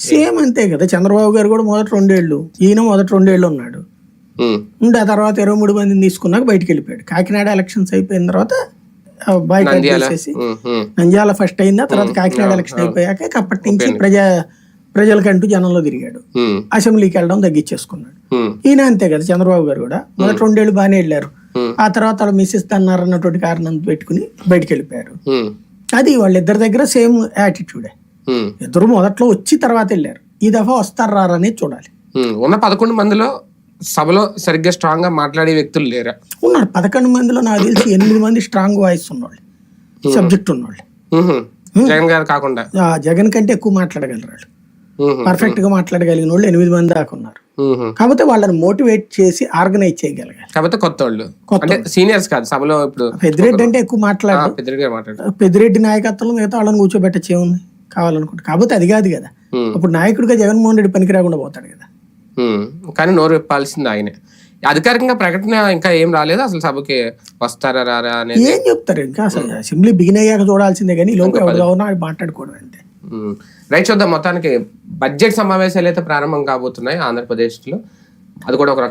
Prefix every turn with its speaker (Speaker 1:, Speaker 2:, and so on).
Speaker 1: Same అంతే కదా. చంద్రబాబు గారు కూడా మొదటి రెండేళ్ళు ఈయన మొదటి రెండేళ్ళు ఉన్నాడు. ఉండి ఆ తర్వాత ఇరవై మూడు మందిని తీసుకున్నాక బయటికి వెళ్ళిపోయాడు. కాకినాడ ఎలక్షన్స్ అయిపోయిన తర్వాత బయట చేసేసి నంద్యాల ఫస్ట్ అయిందా. తర్వాత కాకినాడ ఎలక్షన్ అయిపోయాక అప్పటి నుంచి ప్రజా ప్రజలకంటూ జనంలో తిరిగాడు. అసెంబ్లీకి వెళ్ళడం తగ్గించేసుకున్నాడు. ఈయన అంతే కదా చంద్రబాబు గారు కూడా. మొదటి రెండేళ్ళు బాగానే వెళ్ళారు. ఆ తర్వాత వాళ్ళు మిస్ ఇస్తున్నారు అన్నటువంటి కారణం పెట్టుకుని బయటికి వెళ్ళిపోయారు. అది వాళ్ళిద్దరి దగ్గర సేమ్ యాటిట్యూడే ఇద్దరు మొదట్లో వచ్చి తర్వాత వెళ్ళారు. ఈ దఫా వస్తారు రారా అనేది చూడాలి.
Speaker 2: ఉన్న పదకొండు మందిలో సభలో సరిగ్గా స్ట్రాంగ్గా మాట్లాడే వ్యక్తులు లేరా?
Speaker 1: ఉన్నారు. పదకొండు మందిలో నాకు తెలిసి ఎనిమిది మంది స్ట్రాంగ్ వాయిస్ ఉన్నవాళ్ళు సబ్జెక్ట్ ఉన్నవాళ్ళు.
Speaker 2: జగన్ గారు కాకుండా.
Speaker 1: జగన్ కంటే ఎక్కువ మాట్లాడగలరు వాళ్ళు పర్ఫెక్ట్గా మాట్లాడగలిగిన వాళ్ళు ఎనిమిది మంది దాకా ఉన్నారు. కాకపోతే వాళ్ళని మోటివేట్ చేసి ఆర్గనైజ్ చేయగలగాలి.
Speaker 2: కాకపోతే కొత్త వాళ్ళు అంటే సీనియర్స్ కాదు సభలో ఇప్పుడు
Speaker 1: పెద్దిరెడ్డి అంటే ఎక్కువ మాట్లాడు
Speaker 2: పెద్దగా మాట్లాడు
Speaker 1: పెద్దిరెడ్డి నాయకత్వంలో మిగతా వాళ్ళని కూర్చోబెట్టచ్చు ఏముంది కావాలనుకుంటే. కాకపోతే అది కాదు కదా. అప్పుడు నాయకుడిగా జగన్మోహన్ రెడ్డి పనికి రాకుండా పోతాడు కదా.
Speaker 2: కానీ నోరు విప్పాల్సింది ఆయనే. అధికారికంగా ప్రకటన ఇంకా ఏం రాలేదు అసలు సభకి వస్తారా రారా అనేది.
Speaker 1: ఏం చెప్తారు ఇంకా? అసలు అసెంబ్లీ బిగిన్ అయ్యాక చూడాల్సిందే కానీ లోపు మాట్లాడుకోవడం అంతే.
Speaker 2: రైట్ చూద్దాం. మొత్తానికి బడ్జెట్ సమావేశాలు అయితే ప్రారంభం కాబోతున్నాయి ఆంధ్రప్రదేశ్లో. అది కూడా ఒక రకంగా